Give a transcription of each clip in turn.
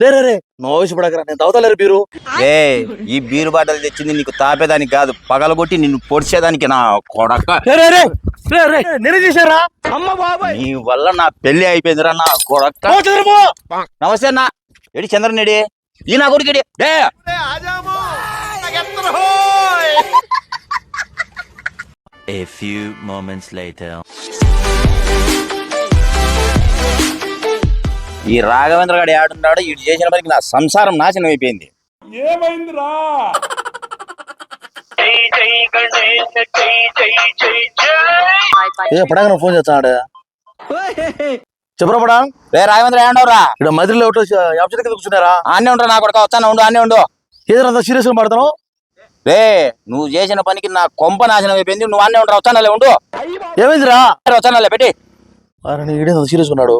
రే నేను తాగుతలేరు బీరు? ఏ ఈ బీరు బాటలు తెచ్చింది నీకు తాపేదానికి కాదు పగలగొట్టి నిన్ను పొడిచేదానికి నా కొడక. నీ వల్ల నా పెళ్ళి అయిపోయిందిరా నా కొడక. నమస్తే అన్న. ఎడి చంద్రనేడి? ఈ నా కొడుకు A few moments later. ఈ రాఘవేంద్ర గారు ఆడున్నాడు ఇటు చేసిన పనికి నా సంసారం నాశనం అయిపోయింది. ఏ పడాక ఫోన్ చేస్తాడు చెప్పరా పడా? రే రాఘవేంద్ర ఏమండవురా ఇక్కడ మదిరిలో ఒకటి యాప్ చెట్టు కింద కూర్చున్నారా? ఆనే ఉండరా నా కొడుక వచ్చాను ఉండు ఆనే ఉండు. ఏదో సీరియస్గా పడతాను రే నువ్వు చేసిన పనికి నా కొంప నాశనం అయిపోయింది నువ్వు ఆనే ఉండరా వచ్చానలే ఉండు. ఏమైందిరా? వచ్చానలే పెట్టి. సీరియస్ ఉన్నాడు?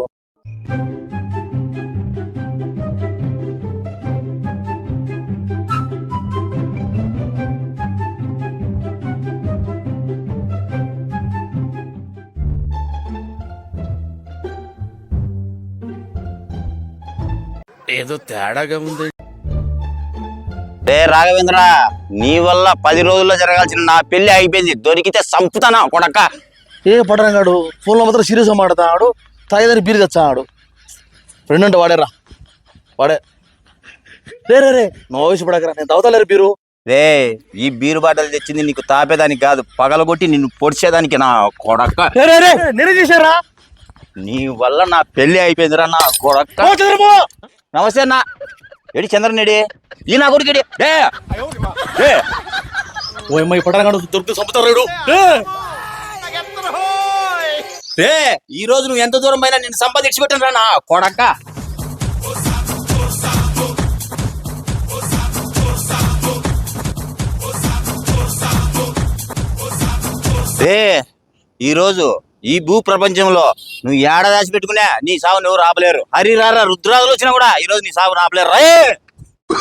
ఏదో తేడాగా ఉంది. రే రాఘవేంద్ర నీ వల్ల పది రోజుల్లో జరగాల్సిన నా పెళ్ళి అయిపోయింది దొరికితే సంపుతానా కొడక? ఏ పడరంగాడు ఫోన్లో మాత్రం సీరియస్గా మాట్లాడతాడు తాగేదాన్ని బీరు తెచ్చాడు ఫ్రెండ్ అంటే వాడేరా. వాడే. రే రే రే నువ్వు ఆవేశపడకరా నేను తాగుతలేరు బీరు? రే ఈ బీరు బాటలు తెచ్చింది నీకు తాపేదానికి కాదు పగలగొట్టి నిన్ను పొడిచేదానికి నా కొడక. రే రే రే నేనే చేశారా నీ వల్ల నా పెళ్ళి అయిపోయిందిరా నా కొడక. నమస్తే అన్న. ఎడి చంద్రనేడి ఈ నా కొడుకు డే డే ఓ అమ్మాయి పడరంగాడు దొరికితే చంపుతారు రే ఈ రోజు నువ్వు ఎంత దూరం పైన నిన్ను సంపాదించి పెట్టను నా కొడక. రే ఈ రోజు ఈ భూ ప్రపంచంలో నువ్వు ఏడ దాచి పెట్టుకునే నీ సావు నువ్వు రాపలేరు. హరిరారా రుద్రాదులు వచ్చినా కూడా ఈ రోజు నీ సావు రాపలేరు. రే!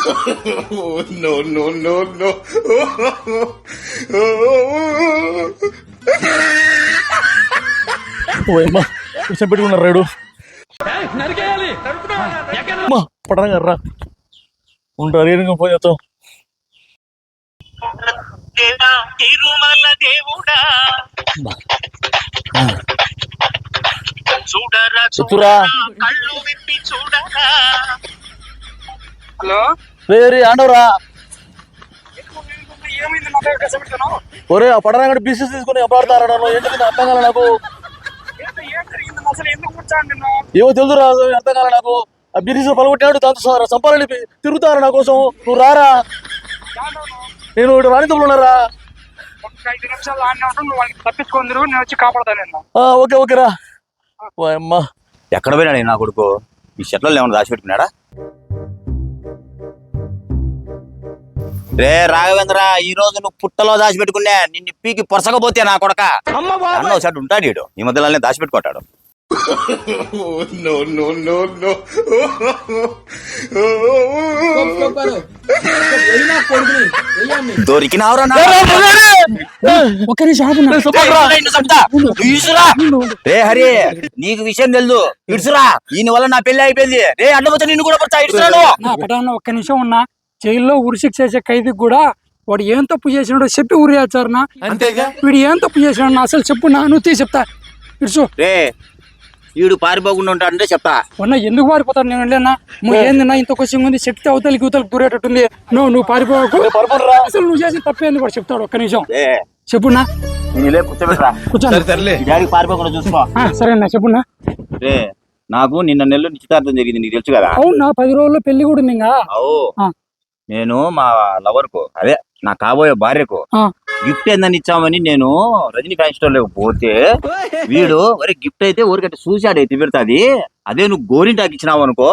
కొంచెం పెట్టుకున్నారు రాడు. అమ్మా పడరంగా రా ఉంటారు ఏనుగా ఫోన్ చేస్తాం తిరుమల దేవుడా? చూడరా కళ్ళు విప్పి హలో? ఆండవరా. ఒరే ఆ పడరంగాడు బీసీస్ తీసుకుని నన్ను ఎందుకు అర్థం కాలే నాకు? ఏమో తెలుసు రా అర్థం కాలే నాకు. ఆ బీసీస్ పలగొట్టాడు దాంతో సంపాలని తిరుగుతారు నా కోసం. నువ్వు రారా. నేను వాణిజ్యంలో ఉన్నారా? ఐదు నిమిషాలు ఆడిన నువ్వు వాళ్ళకి తప్పించుకుందరు నేను వచ్చి కాపాడతాను నిన్ను. ఆ, ఓకే ఓకే రా. ఓ అమ్మా. ఎక్కడ పోయినాడు ఈ నా కొడుకు? ఈ షర్ట్లో ఏమైనా దాచిపెట్టుకున్నాడా రే రాఘవేంద్ర ఈ రోజు నువ్వు పుట్టలో దాచిపెట్టుకున్నా నిన్ను పీకి పొరసకపోతే నా కొడక. అన్న ఒకసారి ఉంటాడు ఈడు. ఈ మధ్యలోనే దాచిపెట్టుకుంటాడు దొరికినావురా నా ఒక నిమిషం ఆగు నా. రే, హరి నీకు విషయం తెలుసు. ఇడుసురా ఈయన వల్ల నా పెళ్ళి అయిపోయింది. రే అడ్డపోతే నిన్ను కూడా పడతా. ఒక్క నిమిషం ఉన్నా. జైల్లో ఉరిశిక్ష చేసే ఖైదీకి కూడా వాడు ఏం తప్పు చేసినాడో చెప్పి ఉరి వేస్తారనా అంతేగా? వీడు ఏం తప్పు చేసినాడు అసలు చెప్పు నా నువ్వు తీసి చెప్తా. ఇడుచు రే వీడు పారిపోకుండా ఉంటాడంటే చెప్తా. ఉన్నా ఎందుకు పారిపోతాడు నేను నువ్వు ఏందిన్నా ఇంత క్వశ్చన్ ఉంది చెప్తే అవతలికి ఇవతలకి దూరేటట్టుంది. నువ్వు నువ్వు పారిపోకు. అసలు నువ్వు చేసిన తప్పేంది వాడు చెప్తాడు? ఒక్క నిమిషం. చెప్పున్నా పారిపోకుండా చూసుకో. ఆ, సరేనా చెప్పున్నా రే నాకు నిన్న నెలలో నిశ్చితార్థం జరిగింది నీకు తెలుసు కదా? అవునా పది రోజుల్లో పెళ్ళి కూడా ఉంది ఇంకా అవు. ఆ. నేను మా లవర్కు అదే నా కాబోయే భార్యకు. గిఫ్ట్ ఏందని ఇచ్చామని నేను రజనీ ఫ్యాన్ స్టోర్ లేకపోతే పోతే వీడు మరి గిఫ్ట్ అయితే ఊరికట్టు చూశాడు అయితే పెడతాది అదే నువ్వు గోరింటాకి ఇచ్చినావు అనుకో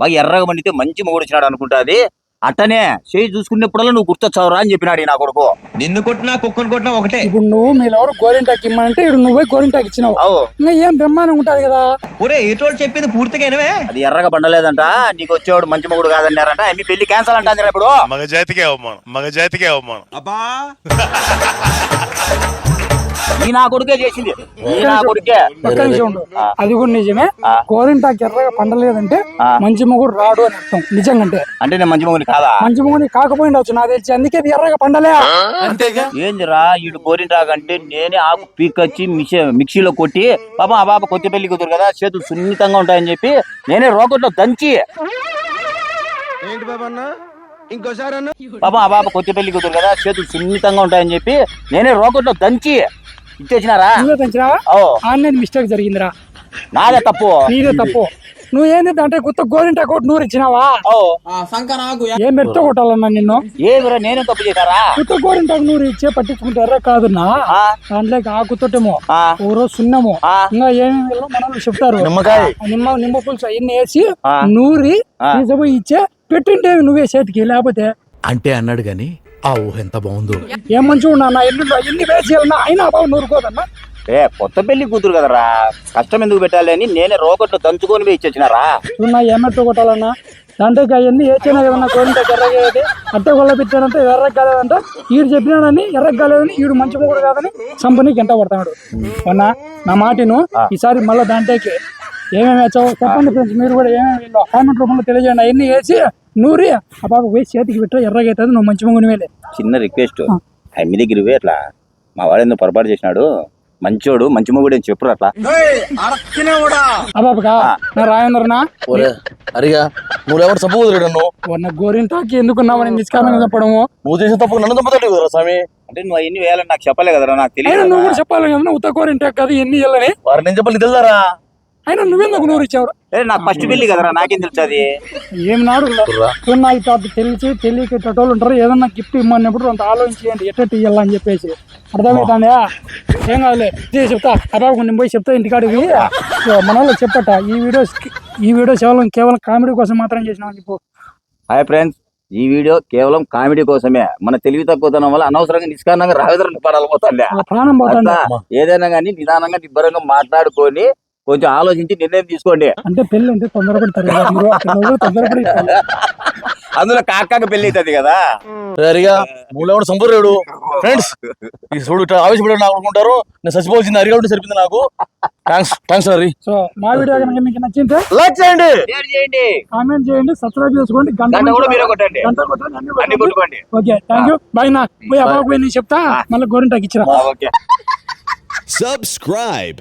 బాగా ఎర్రగా మండితే మంచి మొగుడు ఇచ్చినాడు అనుకుంటాది అట్టనే చేయి చూసుకున్నప్పుడల్లా నువ్వు గుర్తొచ్చావురా అని చెప్పినాడు నా కొడుకు. నిన్ను కొట్టినా కుక్కను కొట్టినా ఒకటే. ఇప్పుడు నువ్వు మీరెవరు గోరింటాకి ఇమ్మంటే ఇప్పుడు నువ్వే గోరింటాకి ఇచ్చినావు. అవు. ఇంకా ఏం బ్రహ్మాండం ఉంటది కదా? ఒరే ఏటోళ్ళు చెప్పింది పూర్తిగా వినవే? అది ఎర్రగా పండలేదంట. నీకు వచ్చేవాడు మంచి మొగుడు కాదన్నారంట. మీ పెళ్ళి క్యాన్సల్ అంటాందిరా ఇప్పుడు. మగ జాతికే అవమానం. మగ జాతికే అవమానం. అబ్బా. ఈ నా కొడుకే చేసింది. ఈ నా కొడుకే. ఒక్క నిమిషం ఉండు ఆ. అది కూడా నిజమే. గోరింటాకు ఎర్రగా పండలేదంటే. మంచి మొగుడు రాడు అని అర్థం నిజంగంటే. అంటే నేను మంచి మొగుని కాదా? మంచి మొగుని కాకపోయిండవచ్చు నాకు తెలిసి. అందుకే ఇది ఎర్రగా పండలే. ఏందిరా ఈడు గోరింటాకంటే నేనే ఆకు పీకొచ్చి మిక్సీ మిక్సీలో కొట్టి పాప ఆ బాబా కొత్త పెళ్ళి కుదురు కదా చేతులు సున్నితంగా ఉంటాయని చెప్పి నేనే రోకట్లో దంచి. ఏంటి బాబా అన్న ఇంకోసారి అన్న. పాప ఆ బాబా కొత్త పెళ్ళి కుదురు కదా చేతులు సున్నితంగా ఉంటాయని చెప్పి నేనే రోకట్లో దంచి. ఇచ్చేసినారా నువ్వే పెంచినావా? ఆన్లైన్ మిస్టేక్ జరిగిందిరా. నాదే తప్పు. నీదే తప్పు. నువ్వు ఏంది అంటే కొత్త గోరింటాకు ఒకటి నూరు ఇచ్చినావా? ఏం మెట్ట కొట్టాలన్నా నిన్ను? ఏమిరా నేనే తప్పు చేశారా? కొత్త గోరింటాకు నూరు ఇచ్చే పట్టించుకుంటే ఎర్ర కాదున్నా? ఆ, దాంట్లోకి ఆకుతోటేమో ఆ, ఊరో సున్నము. ఆ. ఇంకా ఏమేమి మనల్ని చెప్తారు. నిమ్మకాయ. నిమ్మ నిమ్మ పులుసు అవన్నీ వేసి. నూరి ఇచ్చే పెట్టింటే నువ్వే చేతికి లేకపోతే అంటే అన్నాడు గాని ఆ ఊహ ఎంత బాగుందో. ఏం మంచిగా ఉన్నా నా ఎన్ని ఎన్ని వేసి వెళ్ళినా అయినా బాబు నూరుకోదన్నా? ఏ కొత్త పెళ్ళి కూతురు కదరా. కష్టం ఎందుకు పెట్టాలి అని నేనే రోకట్లో దంచుకొని పోయి ఇచ్చేసినారా నువ్వు ఏమెట్టు కొట్టాలన్నా? దాంట్లోకి అవన్నీ వేసినా కదన్నా గోరింటాకు ఎర్రగేది అట్టే గొల్ల పెట్టాడంటే ఎర్రగా కాలేదంట ఈడు చెప్పినాడని ఎర్రగా కాలేదని ఈడు మంచి మొగుడు కాదని సంపని గంట పడతాడు అన్నా నా మాటను ఈసారి మళ్ళీ దాంట్లోకి ఏమేమి వేసావు చెప్పండి ఫ్రెండ్స్ మీరు కూడా ఏమేమి కామెంట్ రూపంలో తెలియజేయండి. అవన్నీ వేసి నూరి ఆ పాప వేసి చేతికి పెట్టా ఎర్రగా అవుతుంది నువ్వు మంచి మొగుని వేలే చిన్న రిక్వెస్ట్ అమ్మి దగ్గర ఇవే అట్లా మా వాడు ఎందుకు పొరపాటు చేసినాడు. మంచోడు మంచి మొగుడు అని చెప్పురు అట్లా. పాపకా నా రాయందరనా? ఒరే అరిగా నువ్వు ఎవరు కుదిరాడు నువ్వు ఉన్న గోరింటాకి ఎందుకున్నావని నిష్కామంగా చెప్పడము. నువ్వు చేసిన తప్పు నన్ను కదా స్వామి? అంటే నువ్వు అవన్నీ వేయాలని నాకు చెప్పలే కదరా నాకు తెలియదు నువ్వు కూడా చెప్పాలి కదా ఉత్త గోరింటాకు కాదు ఎన్ని ఇళ్ళని వారు నేను చెప్పాలి తెలుదారా అయినా నువ్వెందుకు నూరు ఇచ్చావు ఏ, నాకు ఫస్ట్ పెళ్ళి కదరా నాకేం తెలుసు అది. ఏం నాడు నాకు తాత తెలిసి తెలియకేటోళ్ళు ఉంటారు. ఏదన్నా గిఫ్ట్ ఇమ్మన్నప్పుడు అంత ఆలోచించేయండి. ఎట్ట ఇయ్యాలా అని చెప్పేసి. అర్థమవుతాందా ఏం కాదులే. చెప్తా. అబ్బాబు నేను పోయి చెప్తా ఇంటికాడికి మన వాళ్ళకి చెప్పట. ఈ వీడియో ఈ వీడియో కేవలం కేవలం కామెడీ కోసం మాత్రం చేసినామని చెప్పు హాయ్ ఫ్రెండ్స్ ఈ వీడియో కేవలం కామెడీ కోసమే. మన తెలివి తక్కువతనం వల్ల అనవసరంగా నిష్కారణంగా రావేదరం పడాలి పోతాండి. ఏదైనా కానీ నిదానంగా నిబ్బరంగా మాట్లాడుకొని కొంచెం ఆలోచించి నిర్ణయం తీసుకోండి. అంటే పెళ్ళి అంటే తొందరపడతారు అందులో కాకాక పెళ్ళి అవుతుంది కదా. నువ్వు ఎవరు సంపూర్ణుడు ఫ్రెండ్స్ ఈ చూడు ఆవేశపడి నాకు అనుకుంటారు. నేను చచ్చిపోవాల్సింది అరిగా ఉంటే సరిపోయింది నాకు. థ్యాంక్స్ థ్యాంక్స్ హరి సో మా వీడియో కనుక మీకు నచ్చింటే లైక్ చేయండి. షేర్ చేయండి. కామెంట్ చేయండి సబ్స్క్రైబ్ చేసుకోండి గంట కూడా మీరే కొట్టండి. గంట కొట్టండి, అన్ని. కొట్టుకోండి. ఓకే థ్యాంక్ యూ బాయ్ నా పోయి అబ్బాయి చెప్తా మళ్ళీ గోరింటాకి ఇచ్చిరా. ఓకే. Subscribe.